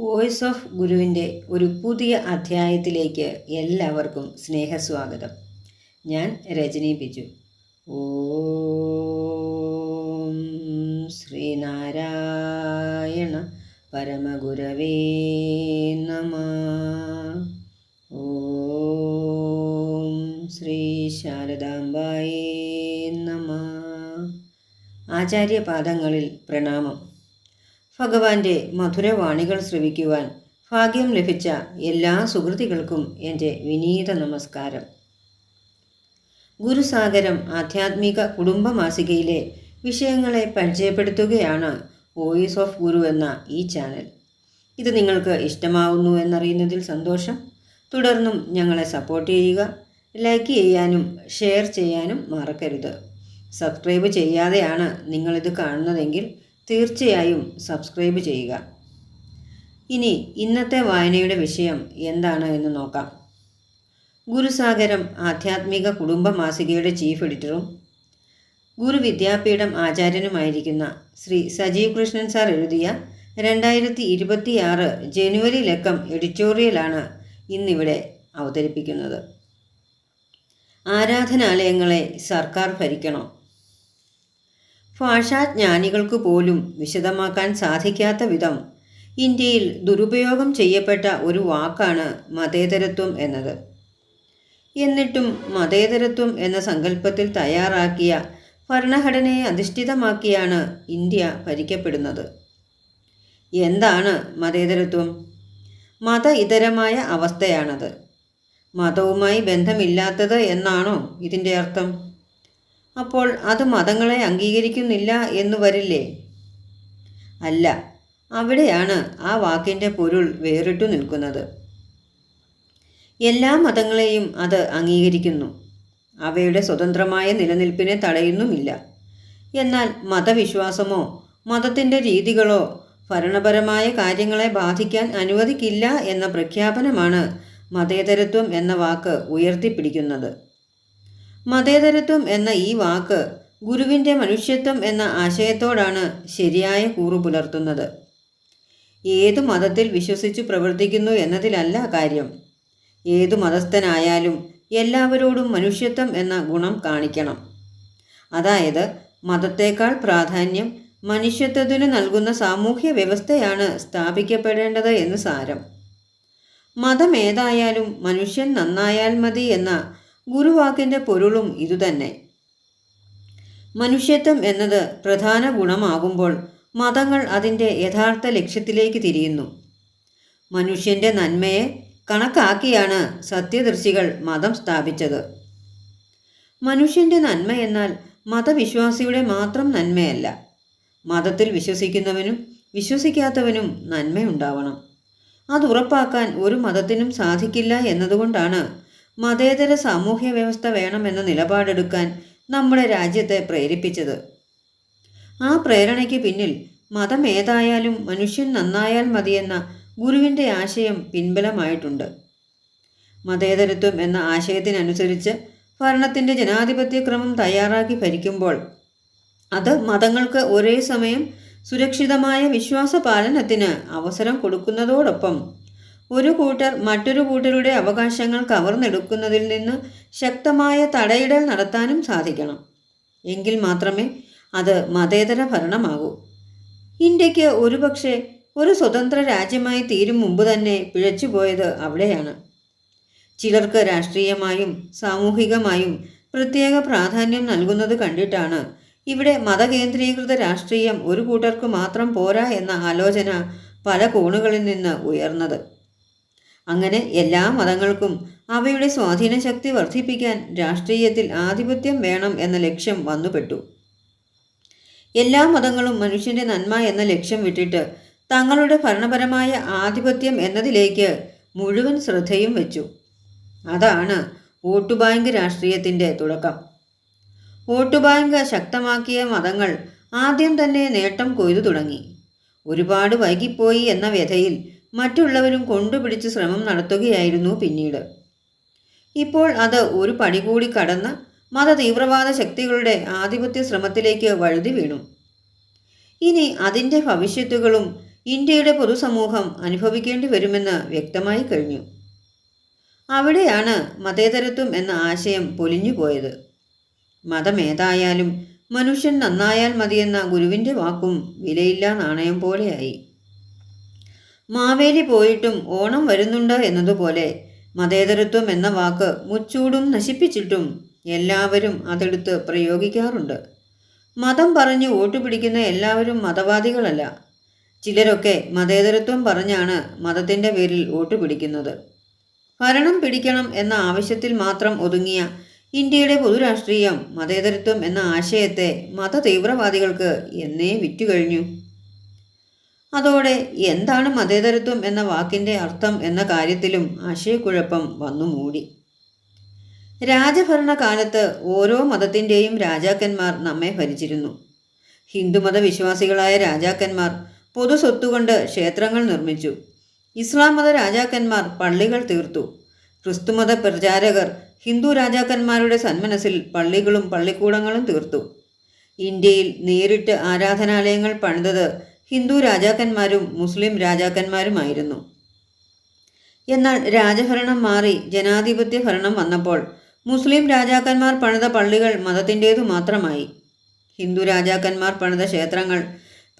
Voice of ഗുരുവിന്റെ ഒരു പുതിയ അധ്യായത്തിലേക്ക് എല്ലാവർക്കും സ്നേഹസ്വാഗതം. ഞാൻ രജനി ബിജു. ഓം ശ്രീനാരായണ പരമഗുരവേ നമ. ഓം ശ്രീ ശാരദാംബായേ നമ. ആചാര്യപാദങ്ങളിൽ പ്രണാമം. ഭഗവാന്റെ മധുരവാണികൾ ശ്രവിക്കുവാൻ ഭാഗ്യം ലഭിച്ച എല്ലാ സുഹൃത്തുക്കൾക്കും എന്റെ വിനീത നമസ്കാരം. ഗുരുസാഗരം ആധ്യാത്മിക കുടുംബ മാസികയിലെ വിഷയങ്ങളെ പരിചയപ്പെടുത്തുകയാണ് വോയിസ് ഓഫ് ഗുരു എന്ന ഈ ചാനൽ. ഇത് നിങ്ങൾക്ക് ഇഷ്ടമാവുന്നു എന്നറിയുന്നതിൽ സന്തോഷം. തുടർന്നും ഞങ്ങളെ സപ്പോർട്ട് ചെയ്യുക ലൈക്ക് ചെയ്യാനും ഷെയർ ചെയ്യാനും മറക്കരുത്. സബ്സ്ക്രൈബ് ചെയ്യാതെയാണ് നിങ്ങളിത് കാണുന്നതെങ്കിൽ തീർച്ചയായും സബ്സ്ക്രൈബ് ചെയ്യുക. ഇനി ഇന്നത്തെ വായനയുടെ വിഷയം എന്താണ് എന്ന് നോക്കാം. ഗുരുസാഗരം ആധ്യാത്മിക കുടുംബ മാസികയുടെ ചീഫ് എഡിറ്ററും ഗുരു വിദ്യാപീഠം ആചാര്യനുമായിരിക്കുന്ന ശ്രീ സജീവ് കൃഷ്ണൻ സാർ എഴുതിയ രണ്ടായിരത്തി ഇരുപത്തിയാറ് ജനുവരി ലക്കം എഡിറ്റോറിയലാണ് ഇന്നിവിടെ അവതരിപ്പിക്കുന്നത്. ആരാധനാലയങ്ങളെ സർക്കാർ ഭരിക്കണോ? ഭാഷാജ്ഞാനികൾക്ക് പോലും വിശദമാക്കാൻ സാധിക്കാത്ത വിധം ഇന്ത്യയിൽ ദുരുപയോഗം ചെയ്യപ്പെട്ട ഒരു വാക്കാണ് മതേതരത്വം എന്നത്. എന്നിട്ടും മതേതരത്വം എന്ന സങ്കല്പത്തിൽ തയ്യാറാക്കിയ ഭരണഘടനയെ അധിഷ്ഠിതമാക്കിയാണ് ഇന്ത്യ ഭരിക്കപ്പെടുന്നത്. എന്താണ് മതേതരത്വം? മത ഇതരമായ അവസ്ഥയാണത്. മതവുമായി ബന്ധമില്ലാത്തത് എന്നാണോ ഇതിന്റെ അർത്ഥം? അപ്പോൾ അത് മതങ്ങളെ അംഗീകരിക്കുന്നില്ല എന്നു വരില്ലേ? അല്ല അവിടെയാണ് ആ വാക്കിന്റെ പൊരുൾ വേറിട്ടു നിൽക്കുന്നത്. എല്ലാ മതങ്ങളെയും അത് അംഗീകരിക്കുന്നു. അവയുടെ സ്വതന്ത്രമായ നിലനിൽപ്പിനെ തടയുന്നുമില്ല. എന്നാൽ മതവിശ്വാസമോ മതത്തിന്റെ രീതികളോ ഭരണപരമായ കാര്യങ്ങളെ ബാധിക്കാൻ അനുവദിക്കില്ല എന്ന പ്രഖ്യാപനമാണ് മതേതരത്വം എന്ന വാക്ക് ഉയർത്തിപ്പിടിക്കുന്നത്. മതേതരത്വം എന്ന ഈ വാക്ക് ഗുരുവിന്റെ മനുഷ്യത്വം എന്ന ആശയത്തോടാണ് ശരിയായ കൂറു പുലർത്തുന്നത്. ഏതു മതത്തിൽ വിശ്വസിച്ചു പ്രവർത്തിക്കുന്നു എന്നതിലല്ല കാര്യം. ഏതു മതസ്ഥനായാലും എല്ലാവരോടും മനുഷ്യത്വം എന്ന ഗുണം കാണിക്കണം. അതായത് മതത്തേക്കാൾ പ്രാധാന്യം മനുഷ്യത്വത്തിന് നൽകുന്ന സാമൂഹ്യ വ്യവസ്ഥയാണ് സ്ഥാപിക്കപ്പെടേണ്ടത് എന്ന് സാരം. മതമേതായാലും മനുഷ്യൻ നന്നായാൽ മതി എന്ന ഗുരുവാക്കിന്റെ പൊരുളും ഇതുതന്നെ. മനുഷ്യത്വം എന്നത് പ്രധാന ഗുണമാകുമ്പോൾ മതങ്ങൾ അതിന്റെ യഥാർത്ഥ ലക്ഷ്യത്തിലേക്ക് തിരിയുന്നു. മനുഷ്യന്റെ നന്മയെ കണക്കാക്കിയാണ് സത്യദർശികൾ മതം സ്ഥാപിച്ചത്. മനുഷ്യന്റെ നന്മ എന്നാൽ മതവിശ്വാസിയുടെ മാത്രം നന്മയല്ല. മതത്തിൽ വിശ്വസിക്കുന്നവനും വിശ്വസിക്കാത്തവനും നന്മയുണ്ടാവണം. അതുറപ്പാക്കാൻ ഒരു മതത്തിനും സാധിക്കില്ല എന്നതുകൊണ്ടാണ് മതേതര സാമൂഹ്യ വ്യവസ്ഥ വേണമെന്ന നിലപാടെടുക്കാൻ നമ്മുടെ രാജ്യത്തെ പ്രേരിപ്പിച്ചത്. ആ പ്രേരണയ്ക്ക് പിന്നിൽ മതം ഏതായാലും മനുഷ്യൻ നന്നായാൽ മതിയെന്ന ഗുരുവിന്റെ ആശയം പിൻബലമായിട്ടുണ്ട്. മതേതരത്വം എന്ന ആശയത്തിനനുസരിച്ച് ഭരണത്തിന്റെ ജനാധിപത്യക്രമം തയ്യാറാക്കി ഭരിക്കുമ്പോൾ അത് മതങ്ങൾക്ക് ഒരേ സമയം സുരക്ഷിതമായ വിശ്വാസ പാലനത്തിന് അവസരം കൊടുക്കുന്നതോടൊപ്പം ഒരു കൂട്ടർ മറ്റൊരു കൂട്ടരുടെ അവകാശങ്ങൾ കവർന്നെടുക്കുന്നതിൽ നിന്ന് ശക്തമായ തടയിടൽ നടത്താനും സാധിക്കണം. എങ്കിൽ മാത്രമേ അത് മതേതര ഭരണമാകൂ. ഇന്ത്യയ്ക്ക് ഒരുപക്ഷെ ഒരു സ്വതന്ത്ര രാജ്യമായി തീരും മുമ്പ് തന്നെ പിഴച്ചുപോയത് അവിടെയാണ്. ചിലർക്ക് രാഷ്ട്രീയമായും സാമൂഹികമായും പ്രത്യേക പ്രാധാന്യം നൽകുന്നത് കണ്ടിട്ടാണ് ഇവിടെ മതകേന്ദ്രീകൃത രാഷ്ട്രീയം ഒരു കൂട്ടർക്ക് മാത്രം പോരാ എന്ന ആലോചന പല കോണുകളിൽ നിന്ന് ഉയർന്നത്. അങ്ങനെ എല്ലാ മതങ്ങൾക്കും അവയുടെ സ്വാധീന ശക്തി വർദ്ധിപ്പിക്കാൻ രാഷ്ട്രീയത്തിൽ ആധിപത്യം വേണം എന്ന ലക്ഷ്യം വന്നുപെട്ടു. എല്ലാ മതങ്ങളും മനുഷ്യന്റെ നന്മ എന്ന ലക്ഷ്യം വിട്ടിട്ട് തങ്ങളുടെ ഭരണപരമായ ആധിപത്യം എന്നതിലേക്ക് മുഴുവൻ ശ്രദ്ധയും വെച്ചു. അതാണ് വോട്ട് ബാങ്ക് രാഷ്ട്രീയത്തിന്റെ തുടക്കം. വോട്ട് ബാങ്ക് ശക്തമാക്കിയ മതങ്ങൾ ആദ്യം തന്നെ നേട്ടം കൊയ്തു തുടങ്ങി. ഒരുപാട് വൈകിപ്പോയി എന്ന വ്യഥയിൽ മറ്റുള്ളവരും കൊണ്ടുപിടിച്ച് ശ്രമം നടത്തുകയായിരുന്നു പിന്നീട്. ഇപ്പോൾ അത് ഒരു പടി കൂടി കടന്ന് മത തീവ്രവാദ ശക്തികളുടെ ആധിപത്യ ശ്രമത്തിലേക്ക് വഴുതി വീണു. ഇനി അതിന്റെ ഭവിഷ്യത്തുകളും ഇന്ത്യയുടെ പൊതുസമൂഹം അനുഭവിക്കേണ്ടി വരുമെന്ന് വ്യക്തമായി കഴിഞ്ഞു. അവിടെയാണ് മതേതരത്വം എന്ന ആശയം പൊലിഞ്ഞുപോയത് മതമേതായാലും മനുഷ്യൻ നന്നായാൽ മതിയെന്ന ഗുരുവിന്റെ വാക്കും വിലയില്ലാ നാണയം പോലെയായി. മാവേലി പോയിട്ടും ഓണം വരുന്നുണ്ട് എന്നതുപോലെ മതേതരത്വം എന്ന വാക്ക് മുച്ചൂടും നശിപ്പിച്ചിട്ടും എല്ലാവരും അതെടുത്ത് പ്രയോഗിക്കാറുണ്ട്. മതം പറഞ്ഞ് വോട്ട് പിടിക്കുന്ന എല്ലാവരും മതവാദികളല്ല. ചിലരൊക്കെ മതേതരത്വം പറഞ്ഞാണ് മതത്തിന്റെ പേരിൽ വോട്ട് പിടിക്കുന്നത്. ഭരണം പിടിക്കണം എന്ന ആവശ്യത്തിൽ മാത്രം ഒതുങ്ങിയ ഇന്ത്യയുടെ പൊതുരാഷ്ട്രീയം മതേതരത്വം എന്ന ആശയത്തെ മത തീവ്രവാദികൾക്ക് എന്നേ വിറ്റുകഴിഞ്ഞു. അതോടെ എന്താണ് മതേതരത്വം എന്ന വാക്കിന്റെ അർത്ഥം എന്ന കാര്യത്തിലും ആശയക്കുഴപ്പം വന്നു മൂടി. രാജഭരണകാലത്ത് ഓരോ മതത്തിന്റെയും രാജാക്കന്മാർ നമ്മെ ഭരിച്ചിരുന്നു. ഹിന്ദുമത വിശ്വാസികളായ രാജാക്കന്മാർ പൊതു സ്വത്തുകൊണ്ട് ക്ഷേത്രങ്ങൾ നിർമ്മിച്ചു. ഇസ്ലാം മത രാജാക്കന്മാർ പള്ളികൾ തീർത്തു. ക്രിസ്തുമത പ്രചാരകർ ഹിന്ദു രാജാക്കന്മാരുടെ സന്മനസ്സിൽ പള്ളികളും പള്ളിക്കൂടങ്ങളും തീർത്തു. ഇന്ത്യയിൽ നേരിട്ട് ആരാധനാലയങ്ങൾ പണിതത് ഹിന്ദു രാജാക്കന്മാരും മുസ്ലിം രാജാക്കന്മാരുമായിരുന്നു. എന്നാൽ രാജഭരണം മാറി ജനാധിപത്യ ഭരണം വന്നപ്പോൾ മുസ്ലിം രാജാക്കന്മാർ പണിത പള്ളികൾ മതത്തിന്റേതു മാത്രമായി. ഹിന്ദു രാജാക്കന്മാർ പണിത ക്ഷേത്രങ്ങൾ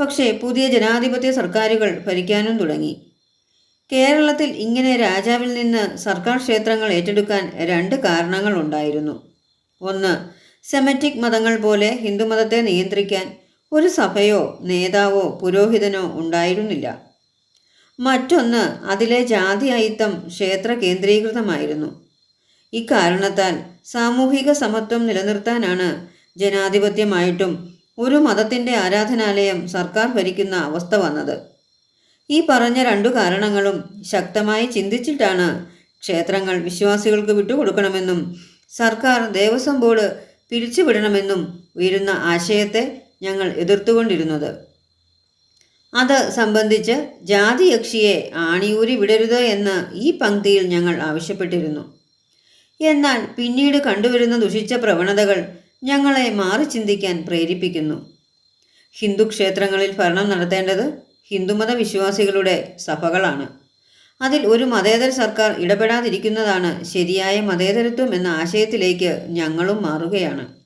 പക്ഷേ പുതിയ ജനാധിപത്യ സർക്കാരുകൾ ഭരിക്കാനും തുടങ്ങി. കേരളത്തിൽ ഇങ്ങനെ രാജാവിൽ നിന്ന് സർക്കാർ ക്ഷേത്രങ്ങൾ ഏറ്റെടുക്കാൻ രണ്ട് കാരണങ്ങളുണ്ടായിരുന്നു. ഒന്ന് സെമറ്റിക് മതങ്ങൾ പോലെ ഹിന്ദുമതത്തെ നിയന്ത്രിക്കാൻ ഒരു സഭയോ നേതാവോ പുരോഹിതനോ ഉണ്ടായിരുന്നില്ല. മറ്റൊന്ന് അതിലെ ജാതി അയിത്തം ക്ഷേത്ര കേന്ദ്രീകൃതമായിരുന്നു ഇക്കാരണത്താൽ സാമൂഹിക സമത്വം നിലനിർത്താനാണ് ജനാധിപത്യമായിട്ടും ഒരു മതത്തിന്റെ ആരാധനാലയം സർക്കാർ ഭരിക്കുന്ന അവസ്ഥ വന്നത്. ഈ പറഞ്ഞ രണ്ടു കാരണങ്ങളും ശക്തമായി ചിന്തിച്ചിട്ടാണ് ക്ഷേത്രങ്ങൾ വിശ്വാസികൾക്ക് വിട്ടുകൊടുക്കണമെന്നും സർക്കാർ ദേവസ്വം ബോർഡ് പിരിച്ചുവിടണമെന്നും ഉയരുന്ന ആശയത്തെ ഞങ്ങൾ എതിർത്തുകൊണ്ടിരുന്നത്. അത് സംബന്ധിച്ച് ജാതിയക്ഷിയെ ആണിയൂരി വിടരുത് എന്ന് ഈ പങ്ക്തിയിൽ ഞങ്ങൾ ആവശ്യപ്പെട്ടിരുന്നു. എന്നാൽ പിന്നീട് കണ്ടുവരുന്ന ദുഷിച്ച പ്രവണതകൾ ഞങ്ങളെ മാറി ചിന്തിക്കാൻ പ്രേരിപ്പിക്കുന്നു. ഹിന്ദു ക്ഷേത്രങ്ങളിൽ ഭരണം നടത്തേണ്ടത് ഹിന്ദുമത വിശ്വാസികളുടെ സഭകളാണ്. അതിൽ ഒരു മതേതര സർക്കാർ ഇടപെടാതിരിക്കുന്നതാണ് ശരിയായ മതേതരത്വം എന്ന ആശയത്തിലേക്ക് ഞങ്ങളും മാറുകയാണ്.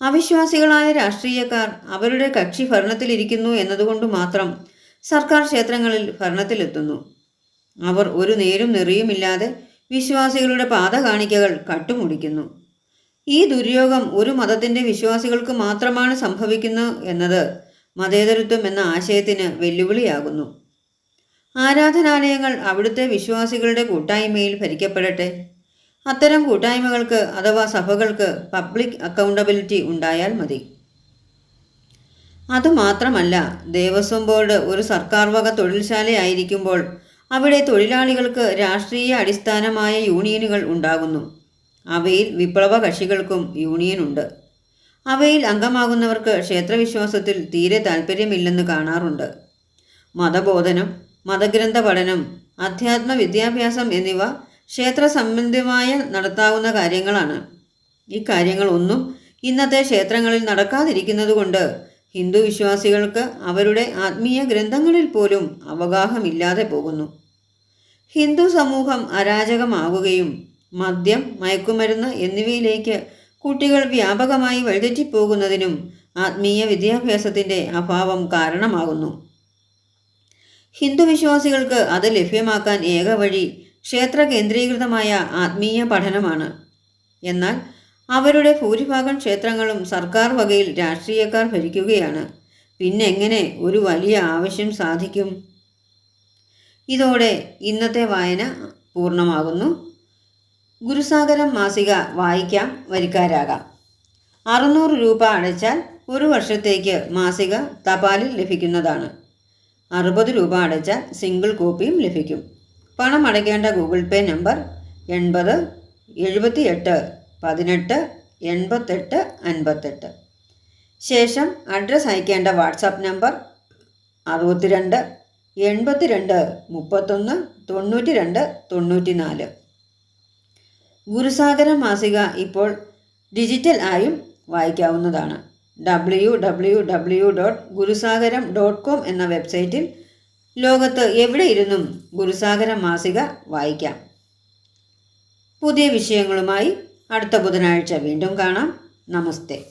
അവിശ്വാസികളായ രാഷ്ട്രീയക്കാർ അവരുടെ കക്ഷി ഭരണത്തിലിരിക്കുന്നു എന്നതുകൊണ്ട് മാത്രം സർക്കാർ ക്ഷേത്രങ്ങളിൽ ഭരണത്തിലെത്തുന്നു. അവർ ഒരു നേരും നെറിയുമില്ലാതെ വിശ്വാസികളുടെ പാത കാണിക്കകൾ കട്ടുമുടിക്കുന്നു. ഈ ദുര്യോഗം ഒരു മതത്തിന്റെ വിശ്വാസികൾക്ക് മാത്രമാണ് സംഭവിക്കുന്നു എന്നത് മതേതരത്വം എന്ന ആശയത്തിന് വെല്ലുവിളിയാകുന്നു. ആരാധനാലയങ്ങൾ അവിടുത്തെ വിശ്വാസികളുടെ കൂട്ടായ്മയിൽ ഭരിക്കപ്പെടട്ടെ. അത്തരം കൂട്ടായ്മകൾക്ക് അഥവാ സഭകൾക്ക് പബ്ലിക് അക്കൗണ്ടബിലിറ്റി ഉണ്ടായാൽ മതി. അതുമാത്രമല്ല ദേവസ്വം ബോർഡ് ഒരു സർക്കാർ വക തൊഴിൽശാലയായിരിക്കുമ്പോൾ അവിടെ തൊഴിലാളികൾക്ക് രാഷ്ട്രീയ അടിസ്ഥാനമായ യൂണിയനുകൾ ഉണ്ടാകുന്നു. അവയിൽ വിപ്ലവ കക്ഷികൾക്കും യൂണിയനുണ്ട്. അവയിൽ അംഗമാകുന്നവർക്ക് ക്ഷേത്രവിശ്വാസത്തിൽ തീരെ താല്പര്യമില്ലെന്ന് കാണാറുണ്ട്. മതബോധനം മതഗ്രന്ഥ പഠനം അധ്യാത്മ വിദ്യാഭ്യാസം എന്നിവ ക്ഷേത്ര സംബന്ധമായ നടത്താവുന്ന കാര്യങ്ങളാണ്. ഈ കാര്യങ്ങളൊന്നും ഇന്നത്തെ ക്ഷേത്രങ്ങളിൽ നടക്കാതിരിക്കുന്നതുകൊണ്ട് ഹിന്ദു വിശ്വാസികൾക്ക് അവരുടെ ആത്മീയ ഗ്രന്ഥങ്ങളിൽ പോലും അവഗാഹമില്ലാതെ പോകുന്നു. ഹിന്ദു സമൂഹം അരാജകമാവുകയും മദ്യം മയക്കുമരുന്ന് എന്നിവയിലേക്ക് കുട്ടികൾ വ്യാപകമായി വഴിതെറ്റിപ്പോകുന്നതിനും ആത്മീയ വിദ്യാഭ്യാസത്തിന്റെ അഭാവം കാരണമാകുന്നു. ഹിന്ദു വിശ്വാസികൾക്ക് അത് ലഭ്യമാക്കാൻ ഏക വഴി ക്ഷേത്ര കേന്ദ്രീകൃതമായ ആത്മീയ പഠനമാണ്. എന്നാൽ അവരുടെ ഭൂരിഭാഗം ക്ഷേത്രങ്ങളും സർക്കാർ വകയിൽ രാഷ്ട്രീയക്കാർ ഭരിക്കുകയാണ്. പിന്നെ എങ്ങനെ ഒരു വലിയ ആവശ്യം സാധിക്കും? ഇതോടെ ഇന്നത്തെ വായന പൂർണമാകുന്നു. ഗുരുസാഗരം മാസിക വായിക്കാം വരിക്കാരാകാം. അറുന്നൂറ് രൂപ അടച്ചാൽ ഒരു വർഷത്തേക്ക് മാസിക തപാലിൽ ലഭിക്കുന്നതാണ്. അറുപത് രൂപ അടച്ചാൽ സിംഗിൾ കോപ്പിയും ലഭിക്കും. പണം അടയ്ക്കേണ്ട ഗൂഗിൾ പേ നമ്പർ എൺപത് എഴുപത്തി എട്ട് പതിനെട്ട് എൺപത്തെട്ട് അൻപത്തെട്ട്. ശേഷം അഡ്രസ്സ് അയക്കേണ്ട വാട്സാപ്പ് നമ്പർ അറുപത്തിരണ്ട് എൺപത്തിരണ്ട് മുപ്പത്തൊന്ന് തൊണ്ണൂറ്റി രണ്ട് തൊണ്ണൂറ്റി നാല് ഗുരുസാഗര മാസിക ഇപ്പോൾ ഡിജിറ്റൽ ആയും വായിക്കാവുന്നതാണ്. W W W dot Gurusagaram dot com എന്ന വെബ്സൈറ്റിൽ ലോകത്ത് എവിടെയിരുന്നും ഗുരുസാഗര മാസിക വായിക്കാം. പുതിയ വിഷയങ്ങളുമായി അടുത്ത ബുധനാഴ്ച വീണ്ടും കാണാം. നമസ്തേ.